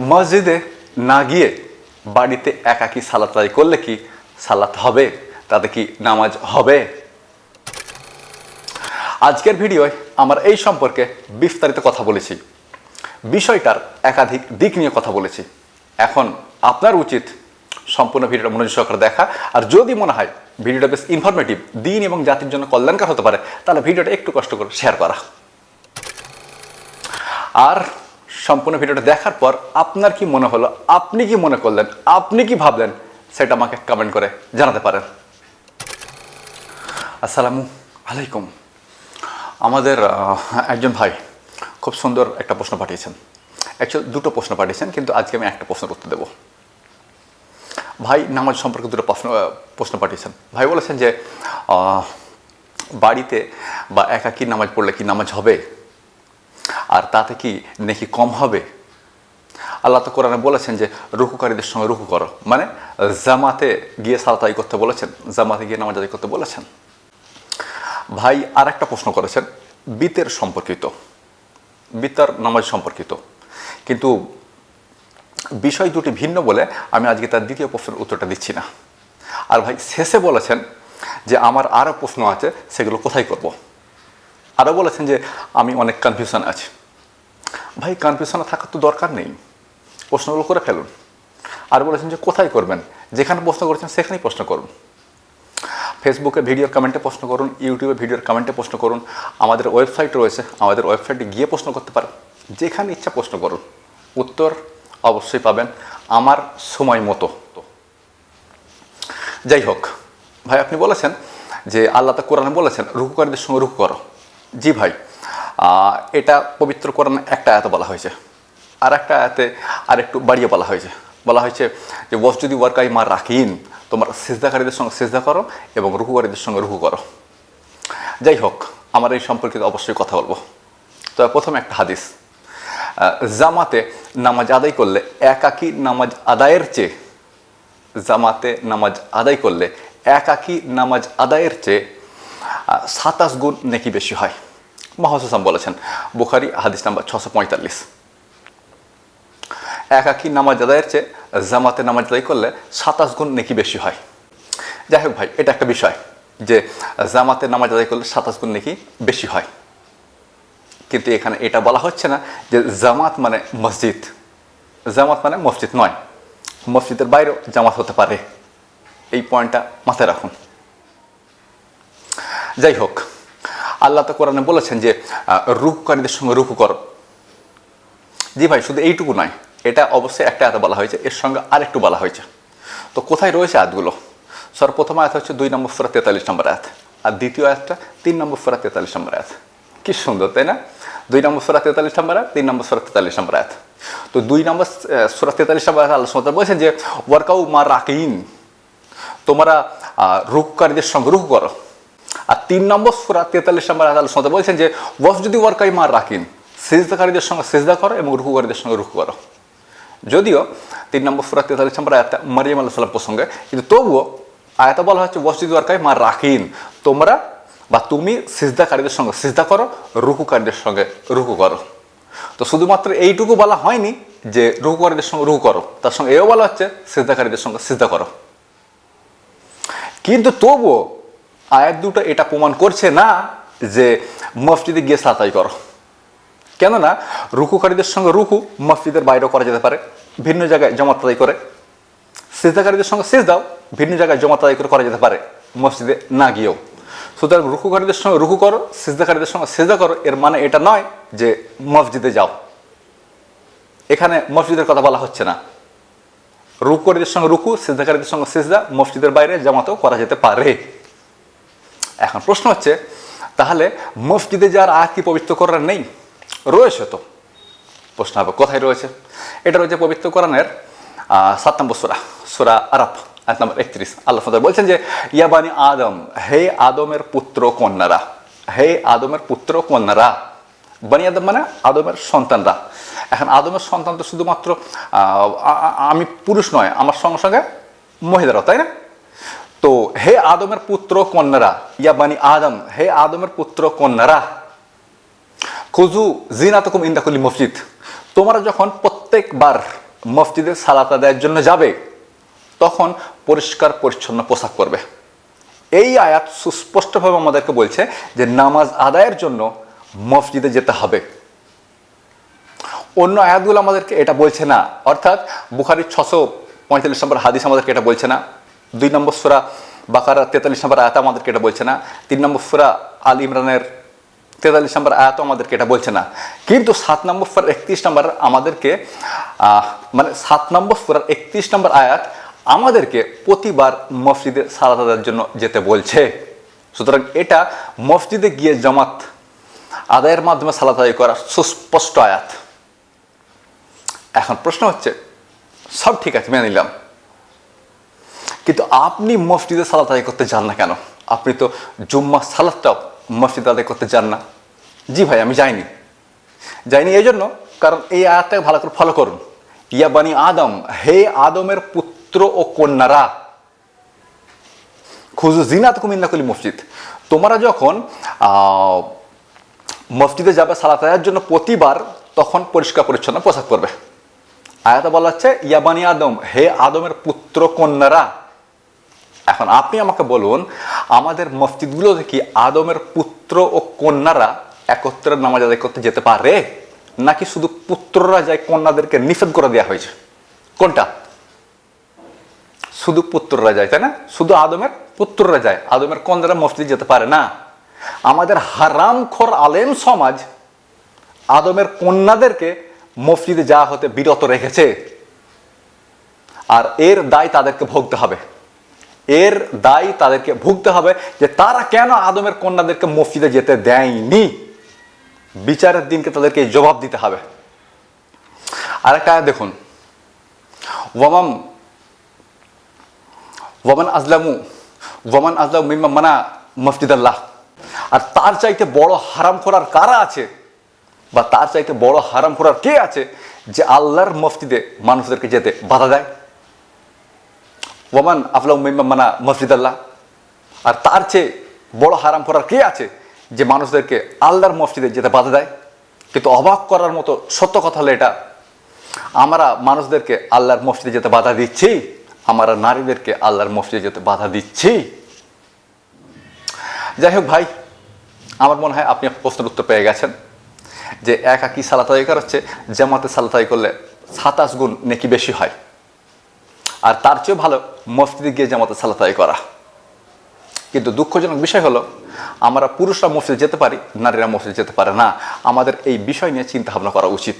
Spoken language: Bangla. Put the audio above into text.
মসজিদে না গিয়ে বাড়িতে একাকি সালাত আদায় করলে কি সালাত হবে? তাতে কি নামাজ হবে? আজকের ভিডিওয় আমার এই সম্পর্কে বিস্তারিত কথা বলেছি। বিষয়টার একাধিক দিক নিয়ে কথা বলেছি। এখন আপনার উচিত সম্পূর্ণ ভিডিওটা মনোযোগ সহকারে দেখা। আর যদি মনে হয় ভিডিওটা বেশ ইনফরমেটিভ দিন এবং জাতির জন্য কল্যাণকর হতে পারে, তাহলে ভিডিওটা একটু কষ্ট করে শেয়ার করা। আর সম্পূর্ণ ভিডিওটা দেখার পর আপনার কি মনে হলো? আপনি কি মনে করলেন? আপনি কি ভাবলেন? সেটা আমাকে কমেন্ট করে জানাতে পারেন। আসসালামু আলাইকুম। আমাদের একজন ভাই খুব সুন্দর একটা প্রশ্ন পাঠিয়েছেন। অ্যাকচুয়ালি দুটো প্রশ্ন পাঠিয়েছেন, কিন্তু আজকে আমি একটা প্রশ্নের উত্তর দেবো। ভাই, নামাজ সম্পর্কে দুটো প্রশ্ন প্রশ্ন পাঠিয়েছেন। ভাই বলেছেন যে বাড়িতে বা একাকী নামাজ পড়লে কি নামাজ হবে? আর তাতে কি নেকি কম হবে? আল্লাহ তো কোরআনে বলেছেন যে, রুকুকারীদের সঙ্গে রুকু করো। মানে জামাতে গিয়ে সালাতাই করতে বলেছেন, জামাতে গিয়ে নামাজ করতে বলেছেন। ভাই আর একটা প্রশ্ন করেছেন, বিতের সম্পর্কিত, বিতার নামাজ সম্পর্কিত। কিন্তু বিষয় দুটি ভিন্ন বলে আমি আজকে তার দ্বিতীয় প্রশ্নের উত্তরটা দিচ্ছি না। আর ভাই, শেষে বলেছেন যে, আমার আরও প্রশ্ন আছে, সেগুলো কোথায় করব। আরও বলেছেন যে আমি অনেক কনফিউশন আছি। ভাই কনফিউশনে থাকার তো দরকার নেই। প্রশ্নগুলো করে ফেলুন। আর বলেছেন যে কোথায় করবেন? যেখানে প্রশ্ন করেছেন সেখানেই প্রশ্ন করুন। ফেসবুকে ভিডিওর কমেন্টে প্রশ্ন করুন ইউটিউবে ভিডিওর কমেন্টে প্রশ্ন করুন। আমাদের ওয়েবসাইট রয়েছে, আমাদের ওয়েবসাইটে গিয়ে প্রশ্ন করতে পারেন। যেখানে ইচ্ছা প্রশ্ন করুন। উত্তর অবশ্যই পাবেন আমার সময় মতো। যাই হোক, ভাই, আপনি বলেছেন যে আল্লাহ তা কোরআনে বলেছেন রুকুকারীদের সঙ্গে রুকু করো। জি ভাই এটা পবিত্র কোরআনে একটা আয়াতে বলা হয়েছে। আর একটা আয়াতে আর একটু বাড়িয়ে বলা হয়েছে। বলা হয়েছে যে বস যদি ওয়ার্কাই মা রাখিন তোমার সেজদাকারীদের সঙ্গে সেজদা করো এবং রুকুকারীদের সঙ্গে রুকু করো। যাই হোক, আমার এই সম্পর্কিত অবশ্যই কথা বলব। তো প্রথমে একটা হাদিস। জামাতে নামাজ আদায় করলে একাকী নামাজ আদায়ের চেয়ে, জামাতে নামাজ আদায় করলে একাকী নামাজ আদায়ের চেয়ে সাতাশ গুণ নেকি বেশি হয়। মহাসাম বলেছেন। বুখারি, হাদিস নাম্বার ছশো পঁয়তাল্লিশ। একাকী নামাজ আদায়ের চেয়ে জামাতে নামাজ আদায় করলে সাতাশ গুণ নেকি বেশি হয়। যাই হোক ভাই, এটা একটা বিষয় যে জামাতে নামাজ আদায় করলে সাতাশ গুণ নেকি বেশি হয়। কিন্তু এখানে এটা বলা হচ্ছে না যে জামাত মানে মসজিদ। জামাত মানে মসজিদ নয়। মসজিদের বাইরেও জামাত হতে পারে। এই পয়েন্টটা মাথায় রাখুন। যাই হোক আল্লাহ তো কোরআনে বলেছেন যে আহ, রুকুকারীদের সঙ্গে রুকু করো। জি ভাই শুধু এইটুকু নয় এটা অবশ্যই একটা আয়াতে বলা হয়েছে এর সঙ্গে আরেকটু বলা হয়েছে। তো কোথায় রয়েছে আয়াতগুলো? সর্বপ্রথম আয়াত হচ্ছে দুই নম্বর ফোরা তেতাল্লিশ নম্বর আয়াত আর দ্বিতীয় আয়াতটা তিন নম্বর ফোরা তেতাল্লিশ নম্বর আয়াত। কি সুন্দর তাই না? দুই নম্বর ফোরা তেতাল্লিশ নম্বর আয়াত তিন নম্বর ফোরা তেতাল্লিশ নম্বর আয়াত। তো দুই নম্বর সোরা তেতাল্লিশ নম্বর আয়াত আল্লাহ বলছেন যে ওয়ার্কাউ মা রাকিন তোমরা আহ, রুকুকারীদের সঙ্গে করো। আর তিন নম্বর সুরা তেতাল্লিশ নম্বর আয়াত আল্লাহ বলছেন যে ওয়াফ যদি ওয়ার্কাই মা রাখিন সেজদাকারীদের সঙ্গে সেজদা করো এবং রুকুকারীদের সঙ্গে রুকু করো। যদিও তিন নম্বর সুরা তেতাল্লিশ নম্বর আয়াতটা মারিয়াম আল্লাহ সাল্লাম প্রসঙ্গে, কিন্তু তবুও আয়াতে বলা হচ্ছে ওয়াস যদি ওয়ার্কাই মা রাখিন তোমরা বা তুমি সিজদাকারীদের সঙ্গে সিজদা করো, রুকুকারীদের সঙ্গে রুকু করো। তো শুধুমাত্র এইটুকু বলা হয়নি যে, রুকুকারীদের সঙ্গে রুকু করো, তার সঙ্গে এও বলা হচ্ছে, সিজদাকারীদের সঙ্গে সিজদা করো। কিন্তু তবুও আয়াত দুটো এটা প্রমাণ করছে না যে মসজিদে গিয়ে সাতাই করো। কেননা রুকুকারীদের সঙ্গে রুকু মসজিদের বাইরেও করা যেতে পারে, ভিন্ন জায়গায় জমাত আদায় করে। সেজদাকারীদের সঙ্গে সেজ দাও ভিন্ন জায়গায় জমাত আদায় করে করা যেতে পারে, মসজিদে না গিয়েও। সুতরাং রুকুকারীদের সঙ্গে রুকু করো, সেজদাকারীদের সঙ্গে সেজদা করো, এর মানে এটা নয় যে মসজিদে যাও। এখানে মসজিদের কথা বলা হচ্ছে না। রুকুকারীদের সঙ্গে রুকু, সেজদাকারীদের সঙ্গে সেজদা, মসজিদের বাইরে জামাতও করা যেতে পারে। এখন প্রশ্ন হচ্ছে, তাহলে মসজিদে যার আয়াত কি পবিত্র করার নেই? রয়েছে তো। প্রশ্ন হবে, কোথায় রয়েছে? এটা রয়েছে পবিত্র কোরআনের সাত নম্বর সুরা সুরা আরাফ, আয়াত নম্বর একত্রিশ। আল্লাহ বলছেন যে ইয়াবানি আদম, হে আদমের পুত্র কন্যারা, হে আদমের পুত্র কন্যারা, বানি আদম মানে আদমের সন্তানরা। এখন আদমের সন্তান তো শুধুমাত্র আমি পুরুষ নয়, আমার সঙ্গে সঙ্গে মহিলারাও, তাই না? তো হে আদমের পুত্র কন্যারা, ইয়া বানি আদম, হে আদমের পুত্র কন্যারা, খুজু জিনাতকুম ইন্দাকুলি মসজিদ। তোমরা যখন প্রত্যেকবার মসজিদে সালাত আদায়ের জন্য যাবে, তখন পরিষ্কার, পরিচ্ছন্ন পোশাক পরবে। এই আয়াত সুস্পষ্টভাবে আমাদেরকে বলছে যে নামাজ আদায়ের জন্য মসজিদে যেতে হবে। অন্য আয়াতগুলো আমাদেরকে এটা বলছে না। অর্থাৎ বুখারির ছশো পঁয়তাল্লিশ নম্বর হাদিস আমাদেরকে এটা বলছে না। দুই নম্বর সুরা বাকারা তেতাল্লিশ নম্বর আয়াত আমাদেরকে এটা বলছে না। তিন নম্বর সুরা আল ইমরানের তেতাল্লিশ নম্বর আয়াতও আমাদেরকে এটা বলছে না। কিন্তু সাত নম্বর সুরার একত্রিশ নম্বর আমাদেরকে মানে সাত নম্বর সুরার একত্রিশ নম্বর আয়াত আমাদেরকে প্রতিবার মসজিদে সালাত জন্য যেতে বলছে। সুতরাং এটা মসজিদে গিয়ে জামাত আদায়ের মাধ্যমে সালাত আদায় করা সুস্পষ্ট আয়াত। এখন প্রশ্ন হচ্ছে, সব ঠিক আছে, মেনে নিলাম। কিন্তু আপনি মসজিদে সালাত আদায় করতে যান না কেন? আপনি তো জুম্মা সালাদটাও মসজিদে আদায় করতে যান না। জি ভাই, আমি যাইনি। যাইনি এই জন্য কারণ এই আয়াতটাকে ভালো করে ফলো করুন। ইয়া বানি আদম, হে আদমের পুত্র ও কন্যারা, খুজু জিনাত কুমিন্নাকুলি মসজিদ। তোমরা যখন মসজিদে যাবে সালাত আদায়ের জন্য প্রতিবার, তখন পরিষ্কার পরিচ্ছন্ন পোশাক পরবে। আয়াতে বলা হচ্ছে ইয়াবানি আদম, হে আদমের পুত্র কন্যারা এখন আপনি আমাকে বলুন, আমাদের মসজিদগুলোতে কি আদমের পুত্র ও কন্যারা একত্রে নামাজ আদায় করতে যেতে পারে? নাকি শুধু পুত্ররা যায় কন্যাদেরকে নিষেধ করে দেওয়া হয়েছে? কোনটা? শুধু পুত্ররা যায়, তাই না? শুধু আদমের পুত্ররা যায়। আদমের কন্যারা মসজিদ যেতে পারে না। আমাদের হারাম হারামখোর আলেম সমাজ আদমের কন্যাদেরকে মসজিদে যাওয়া হতে বিরত রেখেছে। আর এর দায় তাদেরকে ভুগতে হবে। এর দায় তাদেরকে ভুগতে হবে যে তারা কেন আদমের কন্যাদেরকে মসজিদে যেতে দেয়নি? বিচারের দিনকে তাদেরকে জবাব দিতে হবে। আরেকটা আয়াত দেখুন। ওয়ামাম, ওয়ামান আজলামু ওয়ামান আজলামু মিম্মা মানা মসজিদ আল্লাহ আর তার চাইতে বড় হারাম খোরার কারা আছে? বা তার চাইতে বড় হারাম খোরার কে আছে যে আল্লাহর মসজিদে মানুষদেরকে যেতে বাধা দেয়? ওয়ামান আফলাম মিম্মা মানা মসজিদ আল্লাহ আর তার চেয়ে বড় হারাম করার কে আছে যে মানুষদেরকে আল্লাহর মসজিদে যেতে বাধা দেয়? কিন্তু অবাক করার মতো সত্য কথা হলো এটা। আমরা মানুষদেরকে আল্লাহর মসজিদে যেতে বাধা দিচ্ছি, আমরা নারীদেরকে আল্লাহর মসজিদে যেতে বাধা দিচ্ছি। যাই হোক ভাই, আমার মনে হয় আপনি প্রশ্নের উত্তর পেয়ে গেছেন যে একাকি সালাতাই করা হচ্ছে, জামাতে সালাতাই করলে সাতাশ গুণ নেকি বেশি হয়। আর তার চেয়েও ভালো মসজিদে গিয়ে জামাতে সালাতাই করা। কিন্তু দুঃখজনক বিষয় হলো, আমরা পুরুষরা মসজিদ যেতে পারি, নারীরা মসজিদ যেতে পারে না। আমাদের এই বিষয় নিয়ে চিন্তা ভাবনা করা উচিত।